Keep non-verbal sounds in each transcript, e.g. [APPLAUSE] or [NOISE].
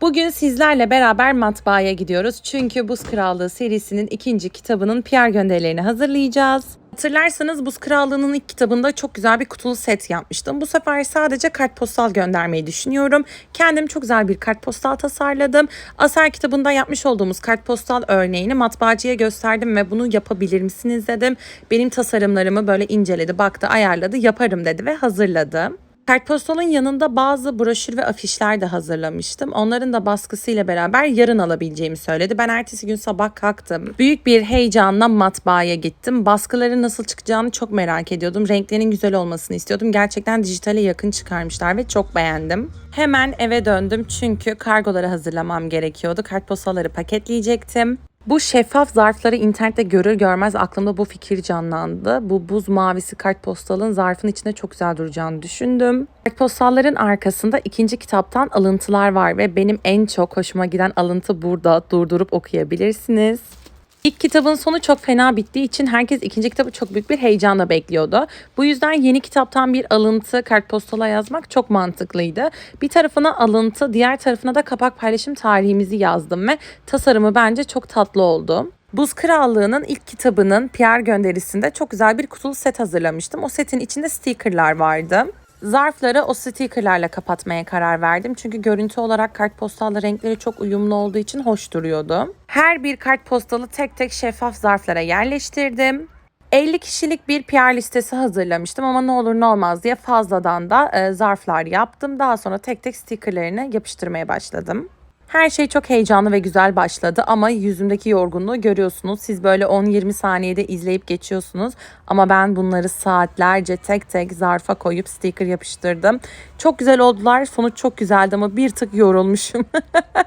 Bugün sizlerle beraber matbaaya gidiyoruz. Çünkü Buz Krallığı serisinin ikinci kitabının PR gönderilerini hazırlayacağız. Hatırlarsanız Buz Krallığı'nın ilk kitabında çok güzel bir kutulu set yapmıştım. Bu sefer sadece kartpostal göndermeyi düşünüyorum. Kendim çok güzel bir kartpostal tasarladım. Aser kitabında yapmış olduğumuz kartpostal örneğini matbaacıya gösterdim ve bunu yapabilir misiniz dedim. Benim tasarımlarımı böyle inceledi, baktı, ayarladı, yaparım dedi ve hazırladı. Kartpostalın yanında bazı broşür ve afişler de hazırlamıştım. Onların da baskısıyla beraber yarın alabileceğimi söyledi. Ben ertesi gün sabah kalktım. Büyük bir heyecanla matbaaya gittim. Baskıların nasıl çıkacağını çok merak ediyordum. Renklerinin güzel olmasını istiyordum. Gerçekten dijitale yakın çıkarmışlar ve çok beğendim. Hemen eve döndüm çünkü kargoları hazırlamam gerekiyordu. Kartpostalları paketleyecektim. Bu şeffaf zarfları internette görür görmez aklımda bu fikir canlandı. Bu buz mavisi kartpostalın zarfın içinde çok güzel duracağını düşündüm. Kartpostalların arkasında ikinci kitaptan alıntılar var ve benim en çok hoşuma giden alıntı burada. Durdurup okuyabilirsiniz. İlk kitabın sonu çok fena bittiği için herkes ikinci kitabı çok büyük bir heyecanla bekliyordu. Bu yüzden yeni kitaptan bir alıntı kartpostala yazmak çok mantıklıydı. Bir tarafına alıntı, diğer tarafına da kapak paylaşım tarihimizi yazdım ve tasarımı bence çok tatlı oldu. Buz Krallığı'nın ilk kitabının PR gönderisinde çok güzel bir kutulu set hazırlamıştım. O setin içinde stickerlar vardı. Zarfları o stickerlarla kapatmaya karar verdim. Çünkü görüntü olarak kartpostallı renkleri çok uyumlu olduğu için hoş duruyordu. Her bir kartpostalı tek tek şeffaf zarflara yerleştirdim. 50 kişilik bir PR listesi hazırlamıştım ama ne olur ne olmaz diye fazladan da e, zarflar yaptım. Daha sonra tek tek stickerlerini yapıştırmaya başladım. Her şey çok heyecanlı ve güzel başladı ama yüzümdeki yorgunluğu görüyorsunuz. Siz böyle 10-20 saniyede izleyip geçiyorsunuz ama ben bunları saatlerce tek tek zarfa koyup sticker yapıştırdım. Çok güzel oldular. Sonuç çok güzeldi ama bir tık yorulmuşum.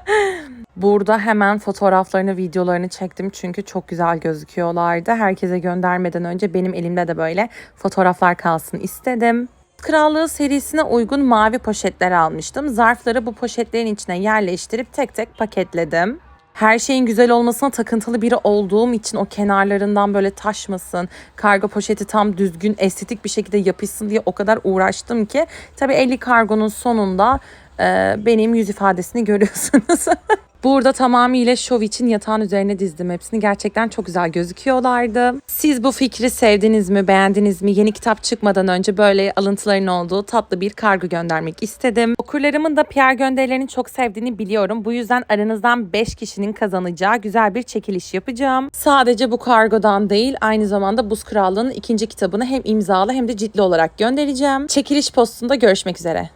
[LAUGHS] Burada hemen fotoğraflarını, videolarını çektim çünkü çok güzel gözüküyorlardı. Herkese göndermeden önce benim elimde de böyle fotoğraflar kalsın istedim. Krallığı serisine uygun mavi poşetler almıştım. Zarfları bu poşetlerin içine yerleştirip tek tek paketledim. Her şeyin güzel olmasına takıntılı biri olduğum için o kenarlarından böyle taşmasın, kargo poşeti tam düzgün, estetik bir şekilde yapışsın diye o kadar uğraştım ki. Tabii 50 kargonun sonunda e, benim yüz ifadesini görüyorsunuz. [LAUGHS] Burada tamamıyla şov için yatağın üzerine dizdim hepsini. Gerçekten çok güzel gözüküyorlardı. Siz bu fikri sevdiniz mi, beğendiniz mi? Yeni kitap çıkmadan önce böyle alıntıların olduğu tatlı bir kargo göndermek istedim. Okurlarımın da PR gönderilerini çok sevdiğini biliyorum. Bu yüzden aranızdan 5 kişinin kazanacağı güzel bir çekiliş yapacağım. Sadece bu kargodan değil, aynı zamanda Buz Krallığı'nın ikinci kitabını hem imzalı hem de ciltli olarak göndereceğim. Çekiliş postunda görüşmek üzere.